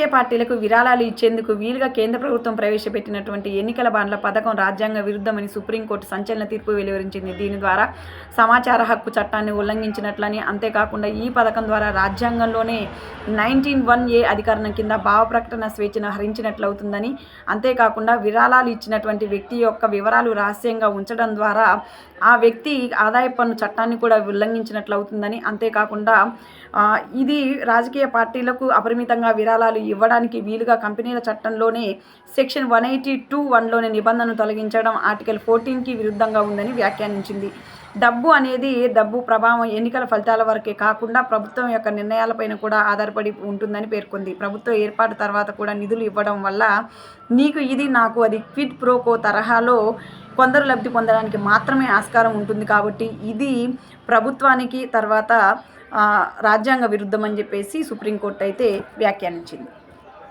రాజకీయ పార్టీలకు విరాళాలు ఇచ్చేందుకు వీలుగా కేంద్ర ప్రభుత్వం ప్రవేశపెట్టినటువంటి ఎన్నికల బాండ్ల పథకం రాజ్యాంగ విరుద్ధమని సుప్రీంకోర్టు సంచలన తీర్పు వెలువరించింది. దీని ద్వారా సమాచార హక్కు చట్టాన్ని ఉల్లంఘించినట్లని అంతేకాకుండా ఈ పథకం ద్వారా రాజ్యాంగంలోనే నైన్టీన్ వన్ ఏ అధికరణం కింద భావ ప్రకటన స్వేచ్ఛను హరించినట్లవుతుందని అంతేకాకుండా విరాళాలు ఇచ్చినటువంటి వ్యక్తి యొక్క వివరాలు రహస్యంగా ఉంచడం ద్వారా ఆ వ్యక్తి ఆదాయ పన్ను చట్టాన్ని కూడా ఉల్లంఘించినట్లు అవుతుందని అంతేకాకుండా ఇది రాజకీయ పార్టీలకు అపరిమితంగా విరాళాలు ఇవ్వడానికి వీలుగా కంపెనీల చట్టంలోనే సెక్షన్ వన్ ఎయిటీ టూ వన్లోని నిబంధనను తొలగించడం ఆర్టికల్ ఫోర్టీన్కి విరుద్ధంగా ఉందని వ్యాఖ్యానించింది. డబ్బు అనేది డబ్బు ప్రభావం ఎన్నికల ఫలితాల వరకే కాకుండా ప్రభుత్వం యొక్క నిర్ణయాలపైన కూడా ఆధారపడి ఉంటుందని పేర్కొంది. ప్రభుత్వ ఏర్పాటు తర్వాత కూడా నిధులు ఇవ్వడం వల్ల నీకు ఇది నాకు అది క్విడ్ ప్రోకో తరహాలో కొందరు లబ్ధి పొందడానికి మాత్రమే ఆస్కారం ఉంటుంది కాబట్టి ఇది ప్రభుత్వానికి తర్వాత రాజ్యాంగ విరుద్ధం అని చెప్పేసి సుప్రీంకోర్టు అయితే వ్యాఖ్యానించింది.